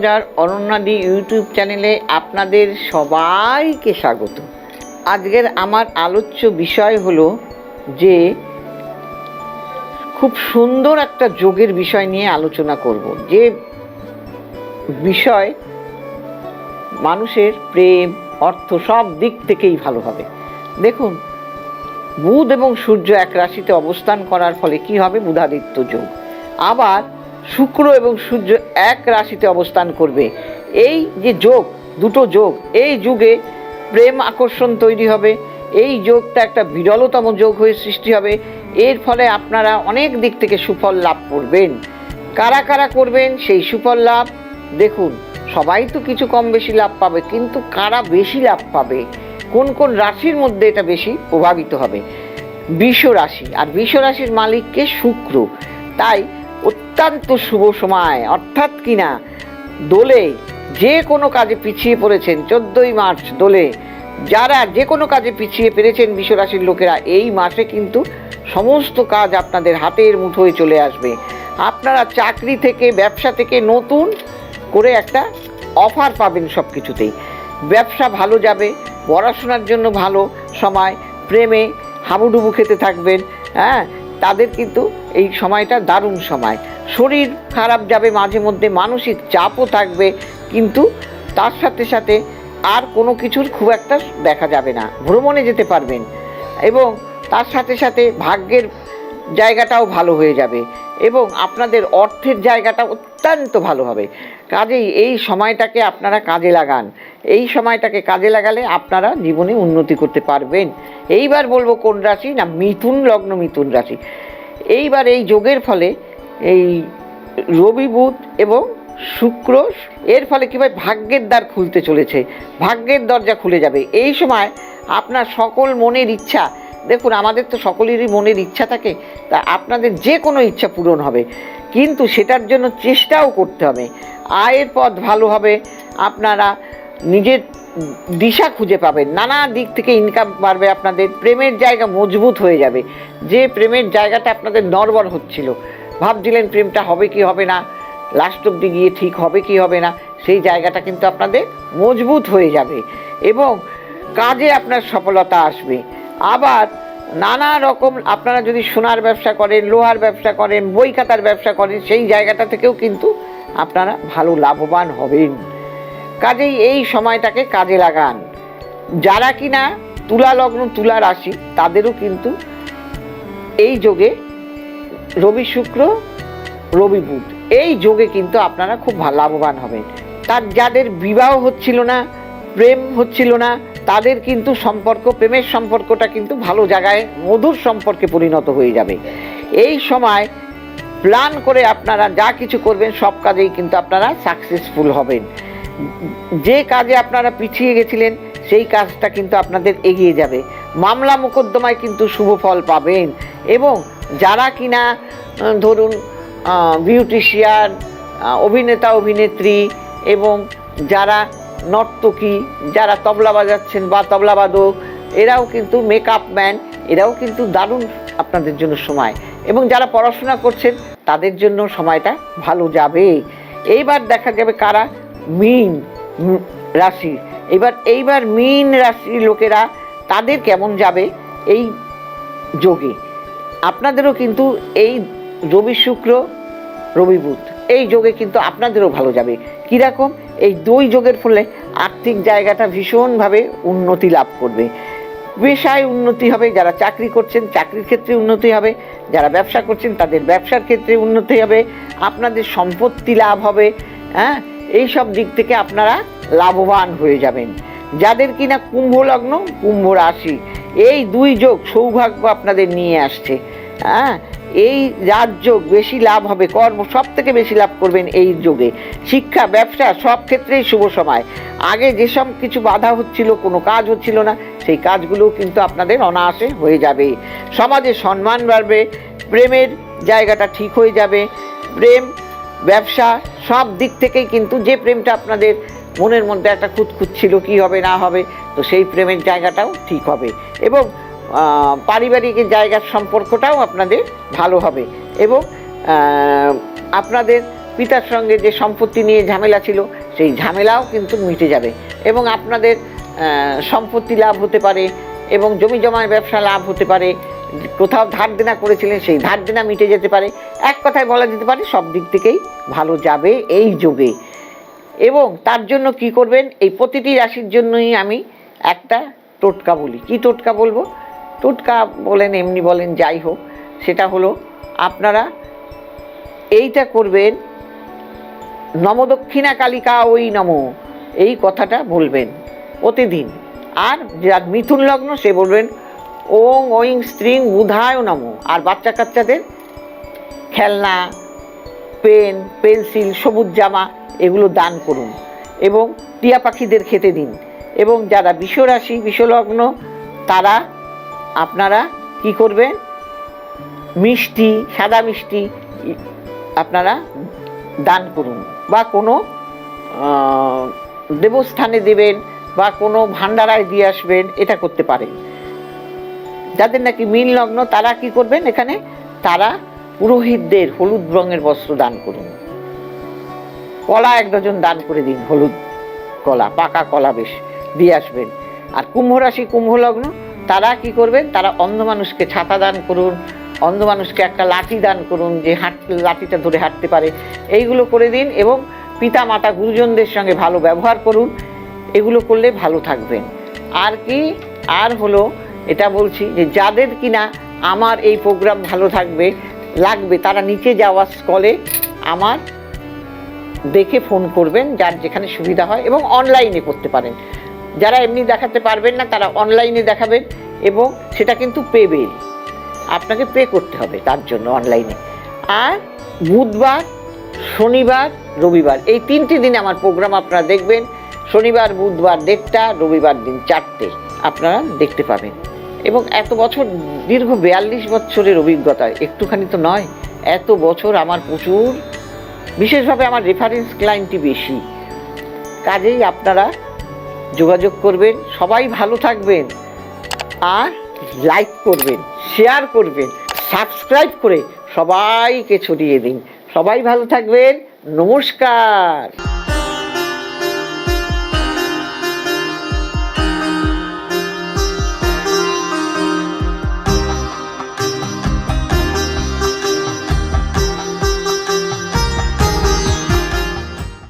Astrologer অনন্যাদি YouTube চ্যানেলে আপনাদের সবাইকে স্বাগত। আজকের আমার আলোচ্য বিষয় হলো যে খুব সুন্দর একটা যোগের বিষয় নিয়ে আলোচনা করব। যে বিষয় মানুষের প্রেম, অর্থ সব দিক থেকেই ভালো হবে। দেখুন, বুধ এবং সূর্য এক রাশিতে অবস্থান করার ফলে কি হবে? বুধাদিত্য যোগ। আবার শুক্র এবং সূর্য এক রাশিতে অবস্থান করবে। এই যে যোগ, দুটো যোগ, এই যুগে প্রেম আকর্ষণ তৈরি হবে। এই যোগটা একটা বিরলতম যোগ হয়ে সৃষ্টি হবে। এর ফলে আপনারা অনেক দিক থেকে সুফল লাভ করবেন। কারা কারা করবেন সেই সুফল লাভ? দেখুন, সবাই তো কিছু কম বেশি লাভ পাবে, কিন্তু কারা বেশি লাভ পাবে? কোন কোন রাশির মধ্যে এটা বেশি প্রভাবিত হবে? বিষ রাশি, আর বিষ রাশির মালিককে শুক্র। তাই অত্যন্ত শুভ সময়, অর্থাৎ কিনা দোলে যে কোনো কাজে পিছিয়ে পড়েছেন, চোদ্দোই মার্চ দোলে যারা যে কোনো কাজে পিছিয়ে পেরেছেন বিশ্বরাশির লোকেরা, এই মাসে কিন্তু সমস্ত কাজ আপনাদের হাতের মুঠোয় চলে আসবে। আপনারা চাকরি থেকে, ব্যবসা থেকে নতুন করে একটা অফার পাবেন সব কিছুতেই ব্যবসা ভালো যাবে, পড়াশোনার জন্য ভালো সময়, প্রেমে হাবুডুবু খেতে থাকবেন হ্যাঁ তাদের কিন্তু এই সময়টা দারুণ সময়। শরীর খারাপ যাবে, মাঝে মধ্যে মানসিক চাপও থাকবে, কিন্তু তার সাথে সাথে আর কোনো কিছুর খুব একটা দেখা যাবে না, ভ্রমণে যেতে পারবেন। এবং তার সাথে সাথে ভাগ্যের জায়গাটাও ভালো হয়ে যাবে এবং আপনাদের অর্থের জায়গাটা অত্যন্ত ভালো হবে। কাজেই এই সময়টাকে আপনারা কাজে লাগান। এই সময়টাকে কাজে লাগালে আপনারা জীবনে উন্নতি করতে পারবেন। এইবার বলব কোন রাশি না, মিথুন, লগ্ন মিথুন রাশি। এইবার এই যোগের ফলে এই রবি বুধ এবং শুক্র, এর ফলে কী ভাগ্যের দ্বার খুলতে চলেছে। ভাগ্যের দরজা খুলে যাবে। এই সময় আপনার সকল মনের ইচ্ছা, দেখুন আমাদের তো সকলেরই মনের ইচ্ছা থাকে, তা আপনাদের যে কোনো ইচ্ছা পূরণ হবে। কিন্তু সেটার জন্য চেষ্টাও করতে হবে। আয়ের পথ ভালো হবে, আপনারা নিজের দিশা খুঁজে পাবেন। নানা দিক থেকে ইনকাম বাড়বে আপনাদের, প্রেমের জায়গা মজবুত হয়ে যাবে। যে প্রেমের জায়গাটা আপনাদের নড়বড় হচ্ছিল ভাবছিলেন প্রেমটা হবে কি হবে না লাস্ট অব্দি গিয়ে ঠিক হবে কি হবে না, সেই জায়গাটা কিন্তু আপনাদের মজবুত হয়ে যাবে এবং কাজে আপনার সফলতা আসবে। আবার নানা রকম আপনারা যদি সোনার ব্যবসা করেন, লোহার ব্যবসা করেন, বই খাতার ব্যবসা করেন, সেই জায়গাটা থেকেও কিন্তু আপনারা ভালো লাভবান হবেন। কাজেই এই সময়টাকে কাজে লাগান। যারা কিনা তুলা লগ্ন, তুলা রাশি, তাদেরও কিন্তু এই যোগে রবি শুক্র, রবি বুধ। এই যোগে কিন্তু আপনারা খুব লাভবান হবেন। তার যাদের বিবাহ হচ্ছিল না, প্রেম হচ্ছিল না, তাদের কিন্তু সম্পর্ক, প্রেমের সম্পর্কটা কিন্তু ভালো জায়গায়, মধুর সম্পর্কে পরিণত হয়ে যাবে। এই সময় প্ল্যান করে আপনারা যা কিছু করবেন, সব কাজেই কিন্তু আপনারা সাকসেসফুল হবেন। যে কাজে আপনারা পিছিয়ে গেছিলেন, সেই কাজটা কিন্তু আপনাদের এগিয়ে যাবে। মামলা মোকদ্দমায় কিন্তু শুভ ফল পাবেন এবং যারা কিনা ধরুন বিউটিশিয়ান অভিনেতা, অভিনেত্রী এবং যারা নর্তকী, যারা তবলা বাজাচ্ছেন বা তবলাবাদক এরাও কিন্তু মেকআপ ম্যান এরাও কিন্তু দারুণ আপনাদের জন্য সময়। এবং যারা পড়াশোনা করছেন, তাদের জন্য সময়টা ভালো যাবে। এইবার দেখা যাবে কারা? মিন রাশি। এবার, এইবার মিন রাশির লোকেরা তাদের কেমন যাবে? এই যোগে। আপনাদেরও কিন্তু এই রবি শুক্র, রবি বুধ, এই যোগে কিন্তু আপনাদেরও ভালো যাবে। কীরকম? এই দুই যোগের ফলে আর্থিক জায়গাটা ভীষণভাবে উন্নতি লাভ করবে। পেশায় উন্নতি হবে, যারা চাকরি করছেন চাকরির ক্ষেত্রে উন্নতি হবে, যারা ব্যবসা করছেন তাদের ব্যবসার ক্ষেত্রে উন্নতি হবে, আপনাদের সম্পত্তি লাভ হবে হ্যাঁ? এই সব দিক থেকে আপনারা লাভবান হয়ে যাবেন। যাদের কিনা কুম্ভ লগ্ন, কুম্ভ রাশি, এই দুই যোগ সৌভাগ্য আপনাদের নিয়ে আসছে। হ্যাঁ এই রাজযোগ বেশি লাভ হবে, কর্ম সব থেকে বেশি লাভ করবেন এই যোগে। শিক্ষা, ব্যবসা সব ক্ষেত্রেই শুভ সময়। আগে যেসব কিছু বাধা হচ্ছিল, কোনো কাজ হচ্ছিল না, সেই কাজগুলোও কিন্তু আপনাদের অনায়াসে হয়ে যাবে। সমাজে সম্মান বাড়বে, প্রেমের জায়গাটা ঠিক হয়ে যাবে। প্রেম, ব্যবসা সব দিক থেকেই কিন্তু যে প্রেমটা আপনাদের মনের মধ্যে একটা খুঁতখুত ছিল, কী হবে না হবে, তো সেই প্রেমের জায়গাটাও ঠিক হবে। এবং পারিবারিক জায়গার সম্পর্কটাও আপনাদের ভালো হবে। এবং আপনাদের পিতার সঙ্গে যে সম্পত্তি নিয়ে ঝামেলা ছিল, সেই ঝামেলাও কিন্তু মিটে যাবে। এবং আপনাদের সম্পত্তি লাভ হতে পারে এবং জমি জমায় ব্যবসা লাভ হতে পারে। কোথাও ধার দেনা করেছিলেন, সেই ধার দেনা মিটে যেতে পারে। এক কথায় বলা যেতে পারে, সব দিক থেকেই ভালো যাবে এই যোগে। এবং তার জন্য কি করবেন, এই প্রতিটি রাশির জন্যই আমি একটা টোটকা বলি। কি টোটকা বলব? টোটকা বলেন, এমনি বলেন, যাই হোক, সেটা হলো আপনারা এইটা করবেন নমদক্ষিণা কালিকা ওই নম, এই কথাটা বলবেন প্রতিদিন। আর যার মিথুন লগ্ন, সে বলবেন, ওং ওইং স্ত্রিং বুধায় নম। আর বাচ্চা কাচ্চাদের খেলনা, পেন, পেন্সিল, সবুজ জামা, এগুলো দান করুন। এবং টিয়া পাখিদের খেতে দিন। এবং যারা বিশ্বরাশি, বিশ্বলগ্ন, তারা আপনারা কি করবেন? মিষ্টি, সাদা মিষ্টি আপনারা দান করুন বা কোনো দেবস্থানে দেবেন বা কোনো ভান্ডারায় দিয়ে আসবেন, এটা করতে পারেন। যাদের নাকি মীন লগ্ন, তারা কি করবেন এখানে? তারা পুরোহিতদের হলুদ রঙের বস্ত্র দান করুন। কলা এক ডজন দান করে দিন, হলুদ কলা, পাকা কলা বেশ দিয়ে আসবেন। আর কুম্ভ রাশি, কুম্ভ লগ্ন তারা কি করবেন তারা অন্ধ মানুষকে ছাতা দান করুন, অন্ধ মানুষকে একটা লাঠি দান করুন যে হাঁট, লাঠিটা ধরে হাঁটতে পারে। এইগুলো করে দিন এবং পিতা মাতা গুরুজনদের সঙ্গে ভালো ব্যবহার করুন। এগুলো করলে ভালো থাকবেন। আর কি? আর হলো, এটা বলছি যে যাদের কিনা আমার এই প্রোগ্রাম ভালো থাকবে, লাগবে, তারা নিচে যাওয়ার স্কলে আমার দেখে ফোন করবেন, যার যেখানে সুবিধা হয় এবং অনলাইনে করতে পারেন। যারা এমনি দেখাতে পারবেন না, তারা অনলাইনে দেখাবেন এবং সেটা কিন্তু পে বিল আপনাকে পে করতে হবে তার জন্য অনলাইনে আর বুধবার, শনিবার, রবিবার, এই তিনটি দিন আমার প্রোগ্রাম আপনারা দেখবেন। শনিবার, বুধবার দেড়টা, রবিবার দিন চারটে আপনারা দেখতে পাবেন। এবং এত বছর, দীর্ঘ বিয়াল্লিশ বছরের অভিজ্ঞতা, একটুখানি তো নয়, এত বছর আমার প্রচুর, বিশেষভাবে আমার রেফারেন্স ক্লায়েন্টই বেশি। কাজেই আপনারা যোগাযোগ করবেন, সবাই ভালো থাকবেন আর লাইক করবেন শেয়ার করবেন সাবস্ক্রাইব করে সবাইকে ছড়িয়ে দিন। সবাই ভালো থাকবেন, নমস্কার।